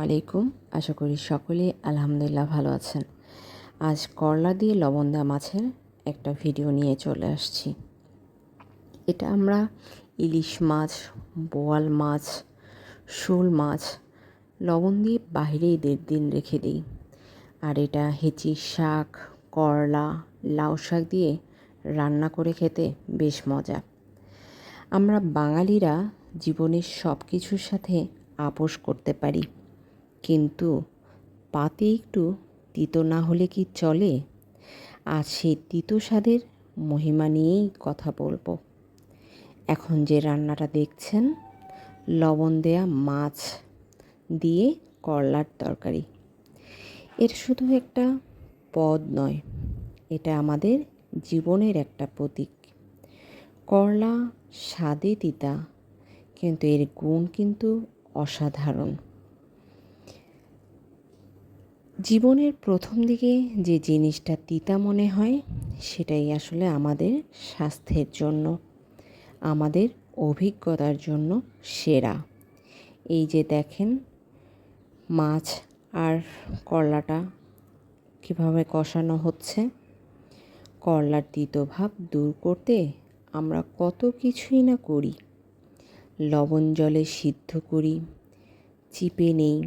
আলাইকুম। আশা করি সকলে আলহামদুলিল্লাহ ভালো আছেন। আজ করলা দিয়ে লবণ দেওয়া মাছের একটা ভিডিও নিয়ে চলে আসছি। এটা আমরা ইলিশ মাছ, বোয়াল মাছ, শোল মাছ লবণ দিয়ে বাইরেই দেড় দিন রেখে দিই। আর এটা হেঁচি শাক, করলা, লাউ শাক দিয়ে রান্না করে খেতে বেশ মজা। আমরা বাঙালিরা জীবনের সব কিছুর সাথে আপোষ করতে পারি। কিন্তু পাতে একটু তিতো না হলে কি চলে? আজ সেই তিতো স্বাদের মহিমা নিয়েই কথা বলব। এখন যে রান্নাটা দেখছেন, লবণ দেয়া মাছ দিয়ে করলার তরকারি। এর শুধু একটা পদ নয়, এটা আমাদের জীবনের একটা প্রতীক। করলা স্বাদে তিতা, কিন্তু এর গুণ কিন্তু অসাধারণ। জীবনের প্রথম দিকে যে জিনিসটা তিতা মনে হয়, সেটাই আসলে আমাদের স্বাস্থ্যের জন্য, আমাদের অভিজ্ঞতার জন্য সেরা। এই যে দেখেন, মাছ আর করলাটা কীভাবে কষানো হচ্ছে, করলার তিতভাব দূর করতে আমরা কত কিছুই না করি। লবণ জলে সিদ্ধ করি, চিপে নেই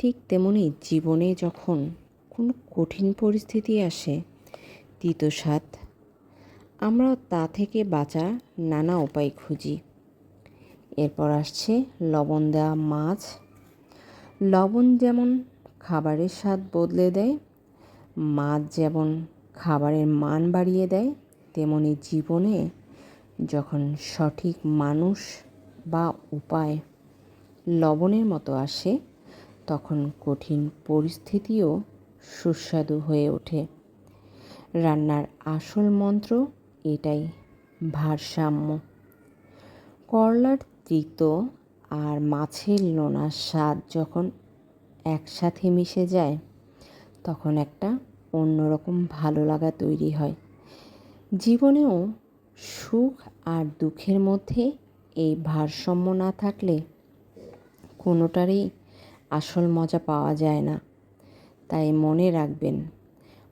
ঠিক তেমনি জীবনে যখন কোনো কঠিন পরিস্থিতি আসে তিতো স্বাদ, আমরা তা থেকে বাঁচার নানা উপায় খুঁজি। এরপর আসছে লবণ দেওয়া মাছ। লবণ যেমন খাবারের স্বাদ বদলে দেয়, মাছ যেমন খাবারের মান বাড়িয়ে দেয়, তেমনি জীবনে যখন সঠিক মানুষ বা উপায় লবণের মতো আসে তখন কঠিন পরিস্থিতিও সুস্বাদু হয়ে ওঠে। রান্নার আসল মন্ত্র এটাই, ভারসাম্য। করলার তৃত আর মাছের লোনার স্বাদ যখন একসাথে মিশে যায়, তখন একটা অন্যরকম ভালো লাগা তৈরি হয়। জীবনেও সুখ আর দুঃখের মধ্যে এই ভারসাম্য না থাকলে কোনোটারই আসল মজা পাওয়া যায় না। তাই মনে রাখবেন,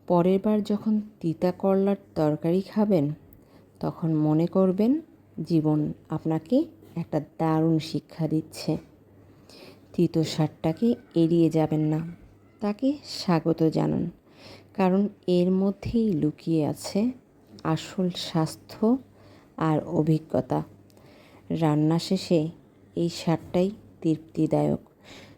পরের বার যখন তিতা করলার তরকারি খাবেন, তখন মনে করবেন জীবন আপনাকে একটা দারুণ শিক্ষা দিচ্ছে। তিতো সারটাকে এড়িয়ে যাবেন না, তাকে স্বাগত জানান, কারণ এর মধ্যেই লুকিয়ে আছে আসল স্বাস্থ্য আর অভিজ্ঞতা। রান্না শেষে এই সারটাই তৃপ্তিদায়ক।